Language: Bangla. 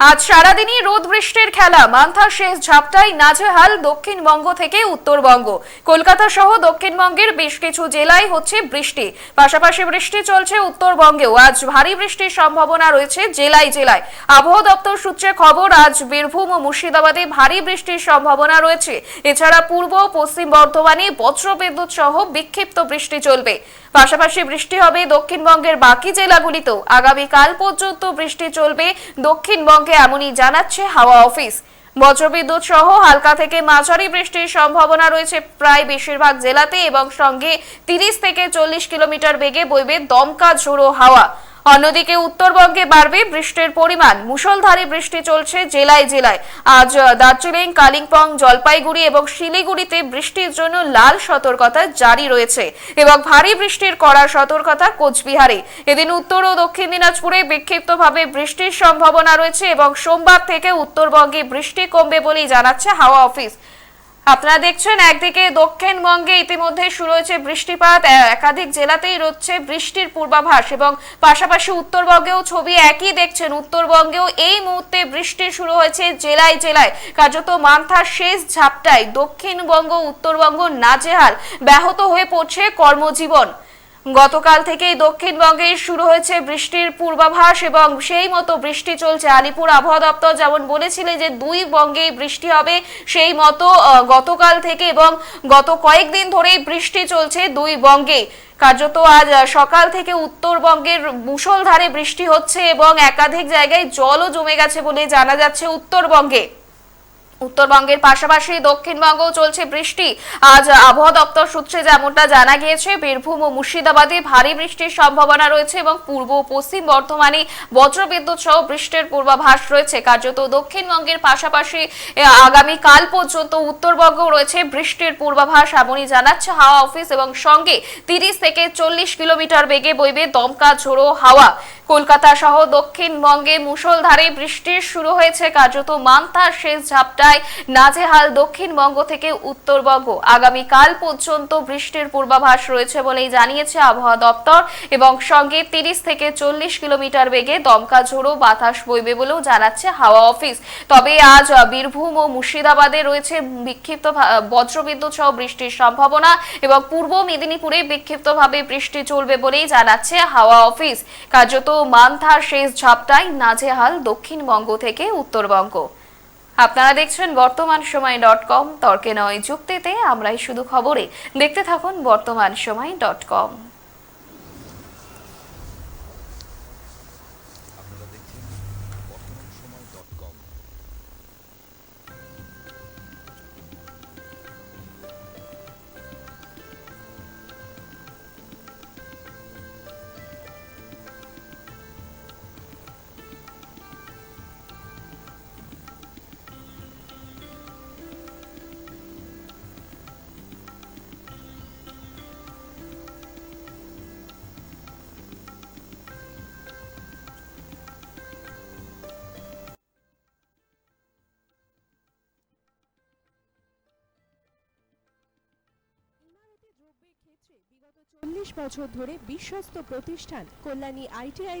আজ সারাদিনই রোদ বৃষ্টির খেলা। মান্থা শেষ ঝাপটাই নাজেহাল দক্ষিণবঙ্গ থেকে উত্তরবঙ্গ। কলকাতা সহ দক্ষিণবঙ্গের বেশ কিছু জেলায় হচ্ছে বৃষ্টি। পাশাপাশি বৃষ্টি চলছে উত্তরবঙ্গেও। আজ ভারী বৃষ্টির সম্ভাবনা রয়েছে জেলায় জেলায়। আবহাওয়া দপ্তর সূত্রে খবর, আজ বীরভূম ও মুর্শিদাবাদে ভারী বৃষ্টির সম্ভাবনা রয়েছে। এছাড়া পূর্ব পশ্চিম বর্ধমানে বজ্রবিদ্যুৎ সহ বিক্ষিপ্ত বৃষ্টি চলবে। পাশাপাশি বৃষ্টি হবে দক্ষিণবঙ্গের বাকি জেলাগুলিতেও। আগামীকাল পর্যন্ত বৃষ্টি চলবে দক্ষিণবঙ্গে এমনই জানাচ্ছে হাওয়া অফিস। বজ্রবিদ্যুৎ সহ হালকা থেকে মাঝারি বৃষ্টির সম্ভাবনা রয়েছে প্রায় বেশিরভাগ জেলাতে এবং সঙ্গে তিরিশ থেকে চল্লিশ কিলোমিটার বেগে বইবে দমকা ঝোড়ো হাওয়া। অন্যদিকে উত্তরবঙ্গে বাড়বে বৃষ্টির পরিমাণ। মুষলধারে বৃষ্টি চলছে জেলায় জেলায়। আজ দার্জিলিং, কালিম্পং, জলপাইগুড়ি এবং শিলিগুড়িতে বৃষ্টির জন্য লাল সতর্কতা জারি রয়েছে এবং ভারী বৃষ্টির কড়া সতর্কতা কোচবিহারে। এদিন উত্তর ও দক্ষিণ দিনাজপুরে বিক্ষিপ্তভাবে বৃষ্টির সম্ভাবনা রয়েছে এবং সোমবার থেকে উত্তরবঙ্গে বৃষ্টি কমবে বলেই জানাচ্ছে হাওয়া অফিস। আপনারা দেখছেন একদিকে দক্ষিণবঙ্গে ইতিমধ্যে শুরু হয়েছে বৃষ্টিপাত একাধিক জেলাতেই রয়েছে বৃষ্টির পূর্বাভাস এবং পাশাপাশি উত্তরবঙ্গেও ছবি একই দেখছেন। উত্তরবঙ্গেও এই মুহূর্তে বৃষ্টি শুরু হয়েছে জেলায় জেলায়। কার্যত মান্থার শেষ ঝাপটায় দক্ষিণবঙ্গ, উত্তরবঙ্গ নাজেহাল ব্যাহত হয়ে পড়ছে কর্মজীবন। গতকাল থেকেই দক্ষিণবঙ্গে শুরু হয়েছে বৃষ্টির পূর্বাভাস এবং সেই মতো বৃষ্টি চলছে আলিপুর আবহাওয়া দপ্তর যেমন বলেছিলেন যে দুই বঙ্গেই বৃষ্টি হবে, সেই মতো গতকাল থেকে এবং গত কয়েকদিন ধরেই বৃষ্টি চলছে দুই বঙ্গে। কার্যত আজ সকাল থেকে উত্তরবঙ্গের মুষলধারে বৃষ্টি হচ্ছে এবং একাধিক জায়গায় জলও জমে গেছে বলে জানা যাচ্ছে উত্তরবঙ্গে। উত্তরবঙ্গের পাশাপাশি দক্ষিণবঙ্গেও চলছে বৃষ্টি। আজ আবহাওয়া দপ্তর সূত্রে যেমনটা জানা গিয়েছে, বীরভূম ও মুর্শিদাবাদে ভারী বৃষ্টির সম্ভাবনা রয়েছে এবং পূর্ব পশ্চিম বর্ধমানে বজ্রবিদ্যুৎ সহ বৃষ্টির পূর্বাভাস রয়েছে। কার্যত দক্ষিণবঙ্গের পাশাপাশি আগামী কাল পর্যন্ত উত্তরবঙ্গ রয়েছে বৃষ্টির পূর্বাভাস এমনই জানাচ্ছে হাওয়া অফিস এবং সঙ্গে তিরিশ থেকে চল্লিশ কিলোমিটার বেগে বইবে দমকা ঝোড়ো হাওয়া। কলকাতা সহ দক্ষিণবঙ্গে মুষলধারে বৃষ্টি শুরু হয়েছে। কার্যত মান্তার শেষ ঝাপটায় নাজেহাল দক্ষিণবঙ্গ থেকে উত্তরবঙ্গ। আগামী কাল পর্যন্ত বৃষ্টির পূর্বাভাস রয়েছে বলেই জানিয়েছে আবহাওয়া দপ্তর এবং সঙ্গে তিরিশ থেকে চল্লিশ কিলোমিটার বেগে দমকা ঝোড়ো বাতাস বইবে বলেও জানাচ্ছে হাওয়া অফিস। তবে আজ বীরভূম ও মুর্শিদাবাদে রয়েছে বিক্ষিপ্ত বজ্রবিদ্যুৎ সহ বৃষ্টির সম্ভাবনা এবং পূর্ব মেদিনীপুরে বিক্ষিপ্তভাবে বৃষ্টি চলবে বলেই জানাচ্ছে হাওয়া অফিস। কার্যত মান্থার শেষ ঝাপটাই নাজেহাল দক্ষিণবঙ্গ থেকে উত্তরবঙ্গ। আপনারা দেখছেন বর্তমান সময় ডট কম, তর্কে নয় যুক্তিতে আমরাই শুধু খবরে। দেখতে থাকুন বর্তমান সময় ডট কম। বিগত চল্লিশ বছর ধরে বিশ্বস্ত প্রতিষ্ঠান কল্যাণী আইটিআই